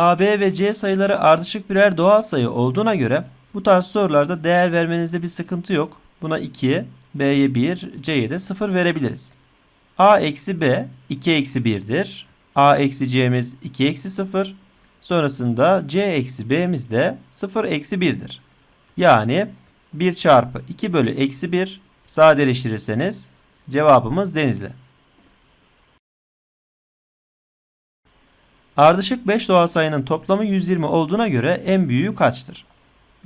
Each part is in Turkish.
A, B ve C sayıları ardışık birer doğal sayı olduğuna göre bu tarz sorularda değer vermenizde bir sıkıntı yok. Buna 2, B'ye 1, C'ye de 0 verebiliriz. A eksi B 2 eksi 1'dir. A eksi C'miz 2 eksi 0. Sonrasında C eksi B'miz de 0 eksi 1'dir. Yani 1 çarpı 2 bölü eksi 1 sadeleştirirseniz cevabımız denizli. Ardışık 5 doğal sayının toplamı 120 olduğuna göre en büyüğü kaçtır?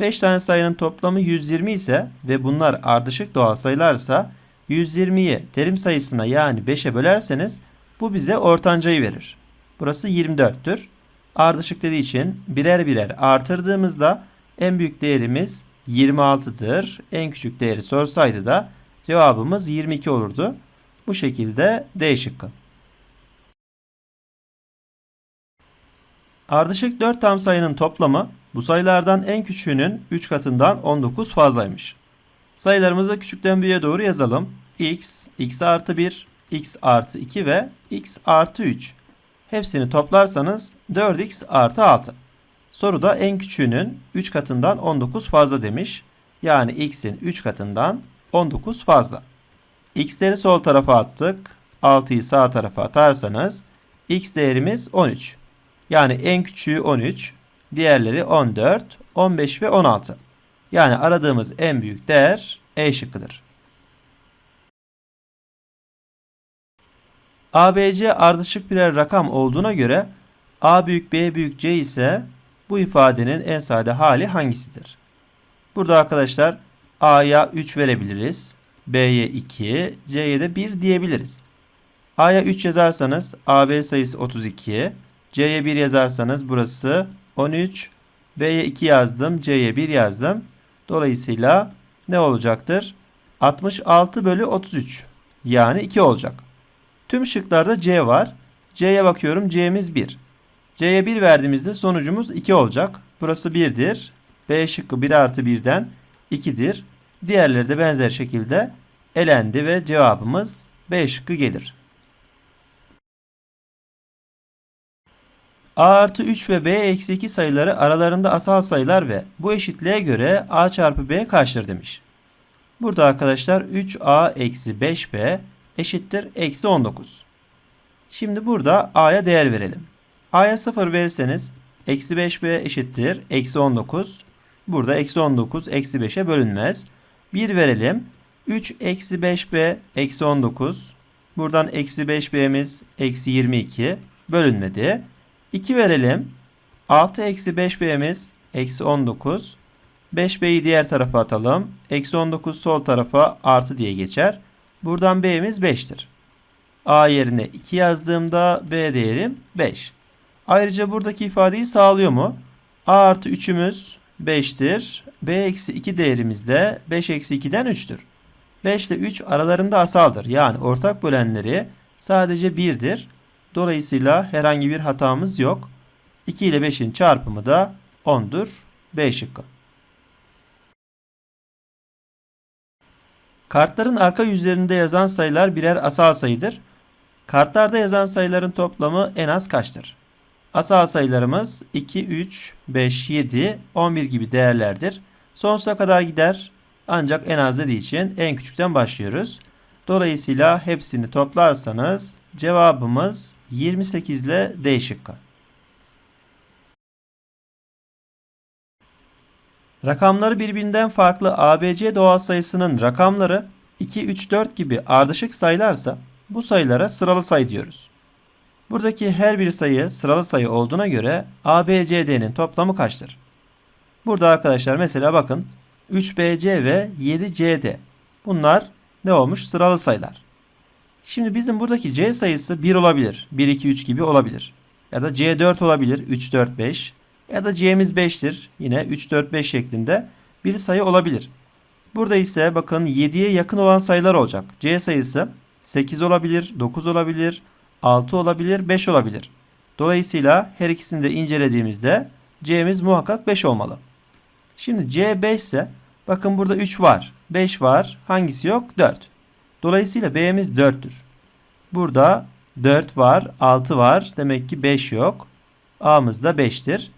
5 tane sayının toplamı 120 ise ve bunlar ardışık doğal sayılarsa 120'yi terim sayısına yani 5'e bölerseniz bu bize ortancayı verir. Burası 24'tür. Ardışık dediği için birer birer artırdığımızda en büyük değerimiz 26'dır. En küçük değeri sorsaydı da cevabımız 22 olurdu. Bu şekilde D şıkkı. Ardışık 4 tam sayının toplamı bu sayılardan en küçüğünün 3 katından 19 fazlaymış. Sayılarımızı küçükten büyüğe doğru yazalım. x, x artı 1, x artı 2 ve x artı 3. Hepsini toplarsanız 4x artı 6. Soruda en küçüğünün 3 katından 19 fazla demiş. Yani x'in 3 katından 19 fazla. x'leri sol tarafa attık. 6'yı sağ tarafa atarsanız x değerimiz 13. Yani en küçüğü 13, diğerleri 14, 15 ve 16. Yani aradığımız en büyük değer E şıkkıdır. ABC ardışık birer rakam olduğuna göre A büyük B büyük C ise bu ifadenin en sade hali hangisidir? Burada arkadaşlar A'ya 3 verebiliriz. B'ye 2, C'ye de 1 diyebiliriz. A'ya 3 yazarsanız AB sayısı 32, C'ye 1 yazarsanız burası 13. B'ye 2 yazdım. C'ye 1 yazdım. Dolayısıyla ne olacaktır? 66 bölü 33. Yani 2 olacak. Tüm şıklarda C var. C'ye bakıyorum. C'miz 1. C'ye 1 verdiğimizde sonucumuz 2 olacak. Burası 1'dir. B şıkkı 1 artı 1'den 2'dir. Diğerleri de benzer şekilde elendi ve cevabımız B şıkkı gelir. A artı 3 ve B eksi 2 sayıları aralarında asal sayılar ve bu eşitliğe göre A çarpı B kaçtır demiş. Burada arkadaşlar 3A eksi 5B eşittir eksi 19. Şimdi burada A'ya değer verelim. A'ya 0 verirseniz eksi 5B eşittir eksi 19. Burada eksi 19 eksi 5'e bölünmez. 1 verelim. 3 eksi 5B eksi 19. Buradan eksi 5B'miz eksi 22 bölünmedi. 2 verelim. 6 eksi 5b'miz eksi 19. 5b'yi diğer tarafa atalım. Eksi 19 sol tarafa artı diye geçer. Buradan b'miz 5'tir. a yerine 2 yazdığımda b değerim 5. Ayrıca buradaki ifadeyi sağlıyor mu? a artı 3'ümüz 5'tir. b eksi 2 değerimiz de 5 eksi 2'den 3'tür. 5 ile 3 aralarında asaldır. Yani ortak bölenleri sadece 1'dir. Dolayısıyla herhangi bir hatamız yok. 2 ile 5'in çarpımı da 10'dur. B şıkkı. Kartların arka yüzlerinde yazan sayılar birer asal sayıdır. Kartlarda yazan sayıların toplamı en az kaçtır? Asal sayılarımız 2, 3, 5, 7, 11 gibi değerlerdir. Sonsuza kadar gider ancak en az dediği için en küçükten başlıyoruz. Dolayısıyla hepsini toplarsanız cevabımız 28 ile D şıkkı. Rakamları birbirinden farklı ABC doğal sayısının rakamları 2, 3, 4 gibi ardışık sayılarsa bu sayılara sıralı sayı diyoruz. Buradaki her bir sayı sıralı sayı olduğuna göre ABCD'nin toplamı kaçtır? Burada arkadaşlar mesela bakın 3BC ve 7CD. Bunlar ne olmuş? Sıralı sayılar. Şimdi bizim buradaki C sayısı 1 olabilir. 1, 2, 3 gibi olabilir. Ya da C 4 olabilir. 3, 4, 5. Ya da C'miz 5'tir. Yine 3, 4, 5 şeklinde bir sayı olabilir. Burada ise bakın 7'ye yakın olan sayılar olacak. C sayısı 8 olabilir, 9 olabilir, 6 olabilir, 5 olabilir. Dolayısıyla her ikisini de incelediğimizde C'miz muhakkak 5 olmalı. Şimdi C 5 ise bakın burada 3 var. 5 var. Hangisi yok? 4. Dolayısıyla B'miz 4'tür. Burada 4 var, 6 var. Demek ki 5 yok. A'mız da 5'tir.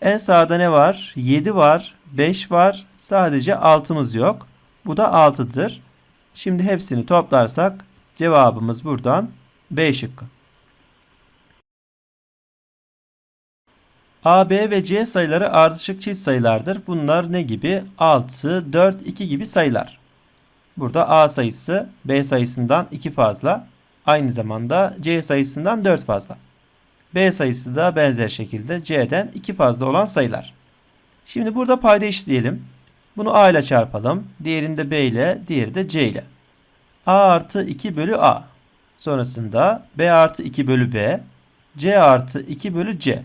En sağda ne var? 7 var, 5 var. Sadece 6'mız yok. Bu da 6'dır. Şimdi hepsini toplarsak cevabımız buradan B şıkkı. A, B ve C sayıları ardışık çift sayılardır. Bunlar ne gibi? 6, 4, 2 gibi sayılar. Burada A sayısı B sayısından 2 fazla. Aynı zamanda C sayısından 4 fazla. B sayısı da benzer şekilde C'den 2 fazla olan sayılar. Şimdi burada payda eşitleyelim. Bunu A ile çarpalım. Diğerini de B ile, diğeri de C ile. A artı 2 bölü A. Sonrasında B artı 2 bölü B. C artı 2 bölü C.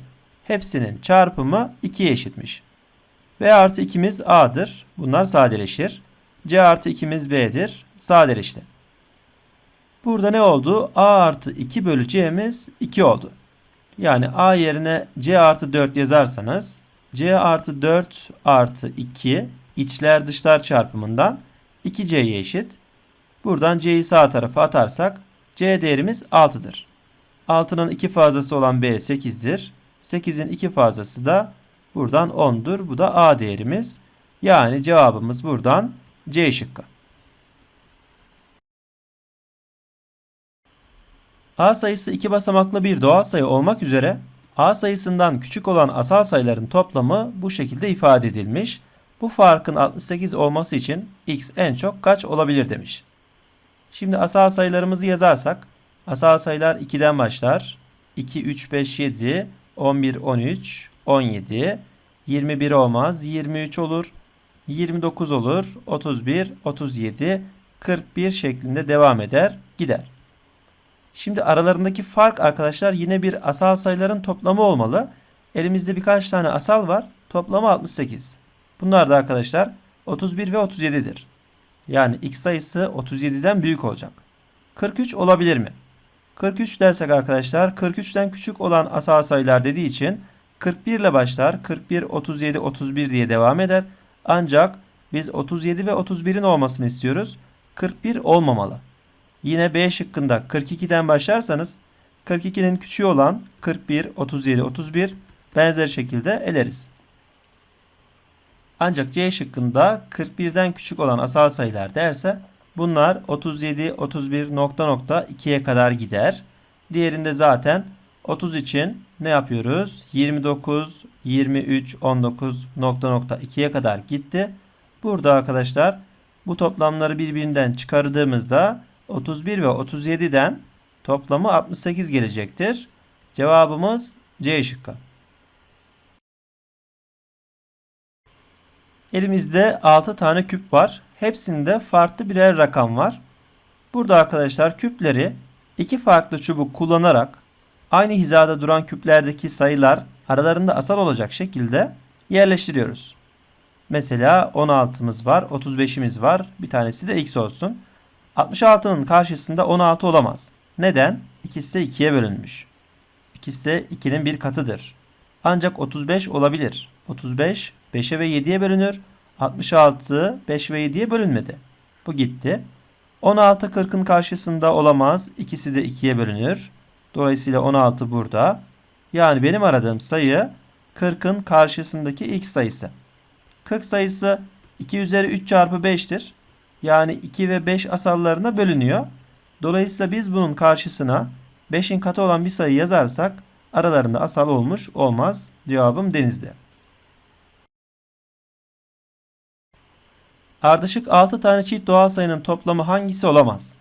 Hepsinin çarpımı 2'ye eşitmiş. B artı 2'miz A'dır. Bunlar sadeleşir. C artı 2'miz B'dir. Sadeleşti. Burada ne oldu? A artı 2 bölü C'miz 2 oldu. Yani A yerine C artı 4 yazarsanız C artı 4 artı 2 içler dışlar çarpımından 2C'ye eşit. Buradan C'yi sağ tarafa atarsak C değerimiz 6'dır. 6'nın 2 fazlası olan B 8'dir. 8'in 2 fazlası da buradan 10'dur. Bu da A değerimiz. Yani cevabımız buradan C şıkkı. A sayısı iki basamaklı bir doğal sayı olmak üzere A sayısından küçük olan asal sayıların toplamı bu şekilde ifade edilmiş. Bu farkın 68 olması için x en çok kaç olabilir demiş. Şimdi asal sayılarımızı yazarsak asal sayılar 2'den başlar. 2, 3, 5, 7, 11, 13, 17, 21 olmaz, 23 olur, 29 olur, 31, 37, 41 şeklinde devam eder, gider. Şimdi aralarındaki fark arkadaşlar yine bir asal sayıların toplamı olmalı. Elimizde birkaç tane asal var. Toplamı 68. Bunlar da arkadaşlar 31 ve 37'dir. Yani x sayısı 37'den büyük olacak. 43 olabilir mi? 43 dersek arkadaşlar 43'ten küçük olan asal sayılar dediği için 41 ile başlar. 41, 37, 31 diye devam eder. Ancak biz 37 ve 31'in olmasını istiyoruz. 41 olmamalı. Yine B şıkkında 42'den başlarsanız 42'nin küçüğü olan 41, 37, 31 benzer şekilde eleriz. Ancak C şıkkında 41'den küçük olan asal sayılar derse bunlar 37, 31 nokta nokta 2'ye kadar gider. Diğerinde zaten 30 için ne yapıyoruz? 29, 23, 19 nokta nokta 2'ye kadar gitti. Burada arkadaşlar bu toplamları birbirinden çıkardığımızda 31 ve 37'den toplamı 68 gelecektir. Cevabımız C şıkkı. Elimizde 6 tane küp var. Hepsinde farklı birer rakam var. Burada arkadaşlar küpleri iki farklı çubuk kullanarak aynı hizada duran küplerdeki sayılar aralarında asal olacak şekilde yerleştiriyoruz. Mesela 16'mız var, 35'imiz var. Bir tanesi de x olsun. 66'nın karşısında 16 olamaz. Neden? İkisi de 2'ye bölünmüş. İkisi de 2'nin bir katıdır. Ancak 35 olabilir. 35 5'e ve 7'ye bölünür. 66 5 ve 7'ye bölünmedi. Bu gitti. 16 40'ın karşısında olamaz. İkisi de 2'ye bölünür. Dolayısıyla 16 burada. Yani benim aradığım sayı 40'ın karşısındaki x sayısı. 40 sayısı 2 üzeri 3 çarpı 5'tir. Yani 2 ve 5 asallarına bölünüyor. Dolayısıyla biz bunun karşısına 5'in katı olan bir sayı yazarsak aralarında asal olmuş olmaz. Cevabım denizli. Ardışık 6 tane çift doğal sayının toplamı hangisi olamaz?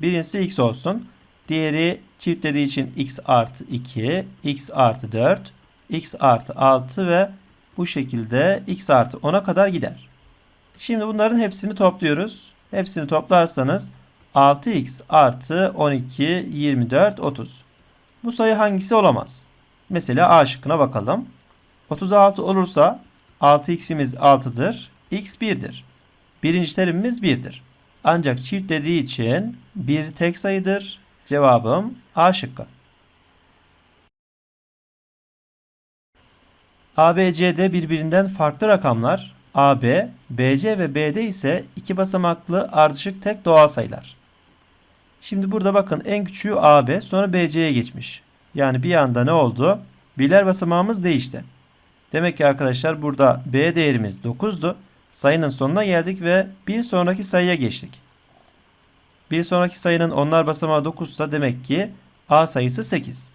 Birincisi x olsun. Diğeri çift dediği için x artı 2, x artı 4, x artı 6 ve bu şekilde x artı 10'a kadar gider. Şimdi bunların hepsini topluyoruz. Hepsini toplarsanız 6x artı 12, 24, 30. Bu sayı hangisi olamaz? Mesela A şıkkına bakalım. 36 olursa 6x'imiz 6'dır. x 1'dir. Birinci terimimiz 1'dir. Ancak çift dediği için bir tek sayıdır. Cevabım A şıkkı. A, B, C'de birbirinden farklı rakamlar AB, BC ve BD ise iki basamaklı ardışık tek doğal sayılar. Şimdi burada bakın en küçüğü AB sonra BC'ye geçmiş. Yani bir anda ne oldu? Birler basamağımız değişti. Demek ki arkadaşlar burada B değerimiz 9'du. Sayının sonuna geldik ve bir sonraki sayıya geçtik. Bir sonraki sayının onlar basamağı 9 ise demek ki A sayısı 8.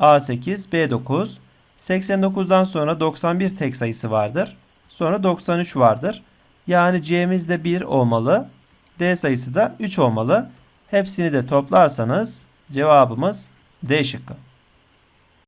A8, B9. 89'dan sonra 91 tek sayısı vardır. Sonra 93 vardır. Yani C'miz de 1 olmalı. D sayısı da 3 olmalı. Hepsini de toplarsanız cevabımız D şıkkı.